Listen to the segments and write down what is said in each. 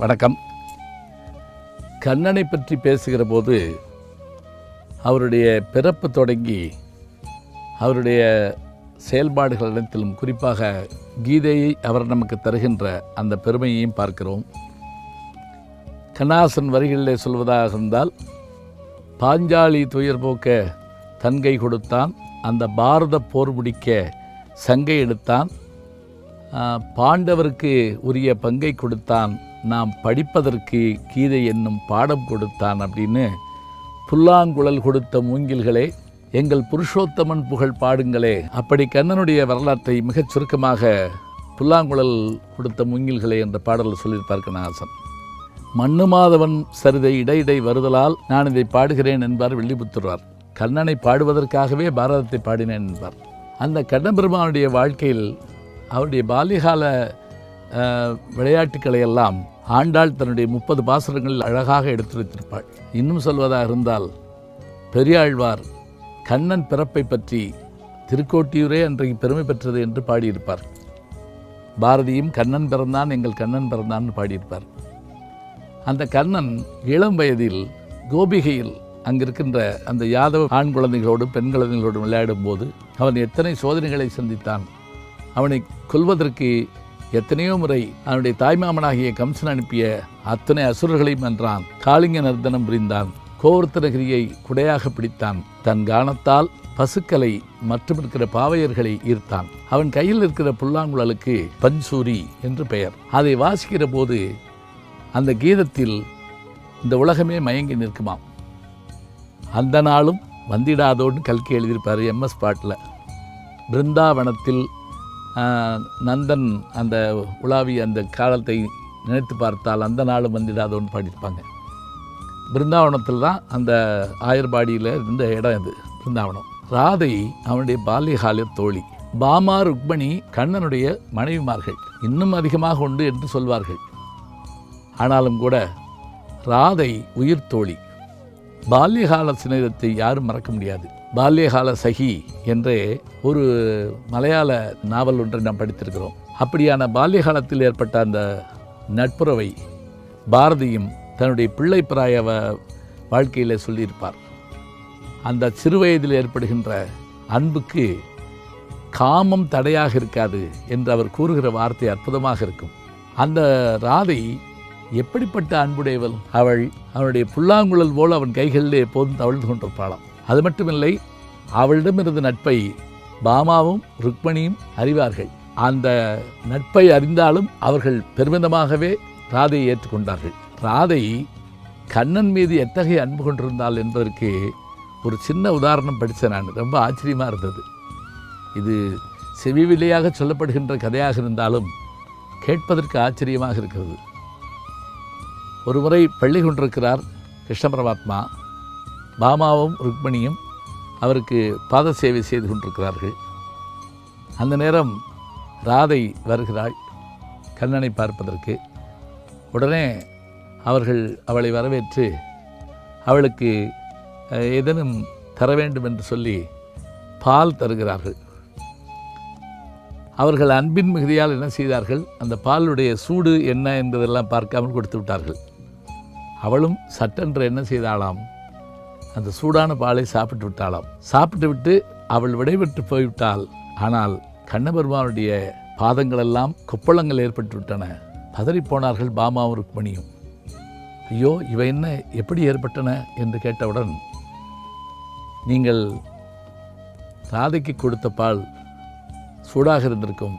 வணக்கம். கண்ணனை பற்றி பேசுகிற போது அவருடைய பிறப்பு தொடங்கி அவருடைய செயல்பாடுகள் அனைத்திலும் குறிப்பாக கீதையை அவர் நமக்கு தருகின்ற அந்த பெருமையையும் பார்க்கிறோம். கண்ணாசன் வரிகளிலே சொல்வதாக இருந்தால் பாஞ்சாலி துயர் போக்க தன்கை கொடுத்தான் அந்த பாரத போர் முடிக்க சங்கை எடுத்தான் பாண்டவருக்கு உரிய பங்கை கொடுத்தான் நாம் படிப்பதற்கு கீதை என்னும் பாடம் கொடுத்தான் அப்படின்னு புல்லாங்குழல் கொடுத்த மூங்கில்களே எங்கள் புருஷோத்தமன் புகழ் பாடுங்களே. அப்படி கண்ணனுடைய வரலாற்றை மிகச் சுருக்கமாக புல்லாங்குழல் கொடுத்த மூங்கில்களே என்ற பாடலில் சொல்லியிருப்பார் கண்ணாசன் மண்ணு மாதவன் சரிதை இடையிடை வருதலால் நான் இதை பாடுகிறேன் என்பார் வெள்ளிபுத்துறார் கண்ணனை பாடுவதற்காகவே பாரதத்தை பாடினேன் என்பார். அந்த கண்ணபெருமானுடைய வாழ்க்கையில் அவருடைய பால்யகால விளையாட்டுக்களை எல்லாம் ஆண்டாள் தன்னுடைய முப்பது பாசுரங்களில் அழகாக எடுத்து வைத்திருப்பாள். இன்னும் சொல்வதாக இருந்தால் பெரியாழ்வார் கண்ணன் பிறப்பை பற்றி திருக்கோட்டியூரே அன்றைக்கு பெருமை பெற்றது என்று பாடியிருப்பார். பாரதியும் கண்ணன் பிறந்தான் எங்கள் கண்ணன் பிறந்தான்னு பாடியிருப்பார். அந்த கண்ணன் இளம் வயதில் கோபிகையில் அங்கிருக்கின்ற அந்த யாதவ ஆண் குழந்தைகளோடும் பெண் குழந்தைகளோடும் விளையாடும் போது அவன் எத்தனை சோதனைகளை சந்தித்தான் அவனை கொல்வதற்கு எத்தனையோ முறை அவனுடைய தாய்மாமனாகிய கம்சன் அனுப்பிய அத்தனை அசுரர்களையும் வென்றான். காளிங்க நர்தனம் புரிந்தான். கோவர்த்தனகிரியை குடையாக பிடித்தான். தன் கானத்தால் பசுக்களை மற்றும் இருக்கிற பாவையர்களை ஈர்த்தான். அவன் கையில் இருக்கிற புல்லாங்குழலுக்கு பஞ்சூரி என்று பெயர். அதை வாசிக்கிற போது அந்த கீதத்தில் இந்த உலகமே மயங்கி நிற்குமாம். அந்த நாளும் வந்திடாதோன்னு கல்கி எழுதியிருப்பார் எம்எஸ் பாட்டில். பிருந்தாவனத்தில் நந்தன் அந்த உலாவி அந்த காலத்தை நினைத்து பார்த்தால் அந்த நாளும் வந்திடாதோன்னு பாடியிருப்பாங்க. பிருந்தாவனத்தில் தான் அந்த ஆயர்பாடியில் இருந்த இடம் இது பிருந்தாவனம். ராதை அவனுடைய பால்யகால தோழி. பாமா ருக்மணி கண்ணனுடைய மனைவிமார்கள். இன்னும் அதிகமாக உண்டு என்று சொல்வார்கள். ஆனாலும் கூட ராதை உயிர் தோழி. பால்யகால சிநேகத்தை யாரும் மறக்க முடியாது. பால்யகால சகி என்றே ஒரு மலையாள நாவல் ஒன்றை நாம் படித்திருக்கிறோம். அப்படியான பால்யகாலத்தில் ஏற்பட்ட அந்த நட்புறவை பாரதியும் தன்னுடைய பிள்ளை பிராய வ- சொல்லியிருப்பார். அந்த சிறுவயதில் ஏற்படுகின்ற அன்புக்கு காமம் தடையாக இருக்காது என்று அவர் கூறுகிற வார்த்தை அற்புதமாக இருக்கும். அந்த ராதை எப்படிப்பட்ட அன்புடையவள்? அவள் அவனுடைய புல்லாங்குழல் போல் அவன் கைகளிலே எப்போதும் தவழ்ந்து கொண்டிருப்பாளாம். அது மட்டுமில்லை அவளிடமிருந்த நட்பை பாமாவும் ருக்மணியும் அறிவார்கள். அந்த நட்பை அறிந்தாலும் அவர்கள் பெருமிதமாகவே ராதையை ஏற்றுக்கொண்டார்கள். ராதை கண்ணன் மீது எத்தகைய அன்பு கொண்டிருந்தாள் என்பதற்கு ஒரு சின்ன உதாரணம் படித்தேன் நான். ரொம்ப ஆச்சரியமாக இருந்தது. இது செவிவிலையாக சொல்லப்படுகின்ற கதையாக இருந்தாலும் கேட்பதற்கு ஆச்சரியமாக இருக்கிறது. ஒரு முறை பள்ளி கொண்டிருக்கிறார் கிருஷ்ண பரமாத்மா. பாமாவும் ருக்மணியும் அவருக்கு பாத சேவை செய்து கொண்டிருக்கிறார்கள். அந்த நேரம் ராதை வருகிறாள் கண்ணனை பார்ப்பதற்கு. உடனே அவர்கள் அவளை வரவேற்று அவளுக்கு எதனும் ஏதேனும் தர வேண்டும் என்று சொல்லி பால் தருகிறார்கள். அவர்கள் அன்பின் மிகுதியால் என்ன செய்தார்கள்? அந்த பாலுடைய சூடு என்ன என்பதெல்லாம் பார்க்காமல் கொடுத்து விட்டார்கள். அவளும் சட்டென்று என்ன செய்தாளாம்? அந்த சூடான பாலை சாப்பிட்டு விட்டாளாம். சாப்பிட்டு விட்டு அவள் விடைபெற்று போய்விட்டாள். ஆனால் கண்ணபெருமானுடைய பாதங்களெல்லாம் கொப்பளங்கள் ஏற்பட்டு விட்டன பதறிப்போனார்கள் பாமாவும் ருக்மணியும் ஐயோ இவை என்ன எப்படி ஏற்பட்டன? என்று கேட்டவுடன் நீங்கள் ராதைக்கு கொடுத்த பால் சூடாக இருந்திருக்கும்.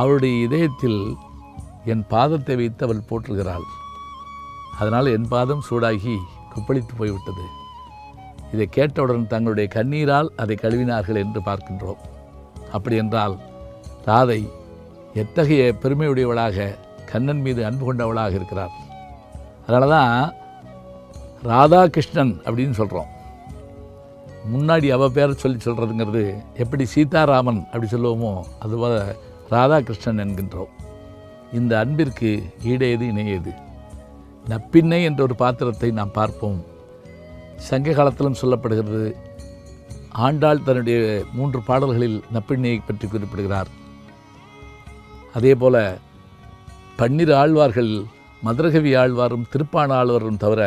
அவளுடைய இதயத்தில் என் பாதத்தை வைத்து அவள் போற்றுகிறாள். அதனால் என் பாதம் சூடாகி கொப்பளித்து போய்விட்டது. இதை கேட்டவுடன் தங்களுடைய கண்ணீரால் அதை கழுவினார்கள் என்று பார்க்கின்றோம். அப்படி என்றால் ராதை எத்தகைய பெருமையுடையவளாக கண்ணன் மீது அன்பு கொண்டவளாக இருக்கிறார்? அதனால தான் ராதாகிருஷ்ணன் அப்படின்னு சொல்கிறோம் முன்னாடி அவ பேரை சொல்லி சொல்கிறதுங்கிறது எப்படி சீதாராமன் அப்படி சொல்லுவோமோ அதுபோல் ராதாகிருஷ்ணன் என்கின்றோம். இந்த அன்பிற்கு ஈடேது இணையது. நப்பின்னை என்ற ஒரு பாத்திரத்தை நாம் பார்ப்போம். சங்க காலத்திலும் சொல்லப்படுகிறது ஆண்டாள் தன்னுடைய மூன்று பாடல்களில் நப்பிண்ணையை பற்றி குறிப்பிடுகிறார். அதே போல பன்னிரு ஆழ்வார்கள் மதுரகவி ஆழ்வாரும் திருப்பாண ஆழ்வாரும் தவிர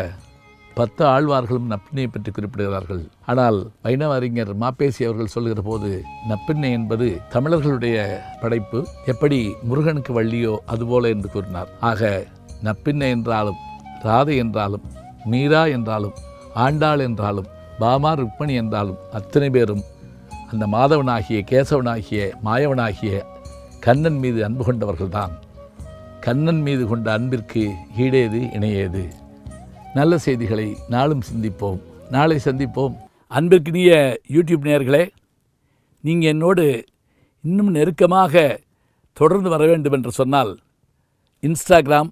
பத்து ஆழ்வார்களும் நப்பின்னையை பற்றி குறிப்பிடுகிறார்கள். ஆனால் வைணவ அறிஞர் மாப்பேசி அவர்கள் சொல்கிற போது நப்பின்னை என்பது தமிழர்களுடைய படைப்பு எப்படி முருகனுக்கு வள்ளியோ அதுபோல என்று கூறினார். ஆக நப்பின்னை என்றாலும் ராதை என்றாலும் மீரா என்றாலும் ஆண்டாள் என்றாலும் பாமா ருக்மணி என்றாலும் அத்தனை பேரும் அந்த மாதவனாகிய கேசவனாகிய மாயவனாகிய கண்ணன் மீது அன்பு கொண்டவர்கள்தான். கண்ணன் மீது கொண்ட அன்பிற்கு ஈடேது இணையேது. நல்ல செய்திகளை நாளும் சிந்திப்போம். நாளை சந்திப்போம். அன்பிற்கினிய யூடியூப் நேயர்களே நீங்கள் என்னோடு இன்னும் நெருக்கமாக தொடர்ந்து வர வேண்டும் என்று சொன்னால் இன்ஸ்டாகிராம்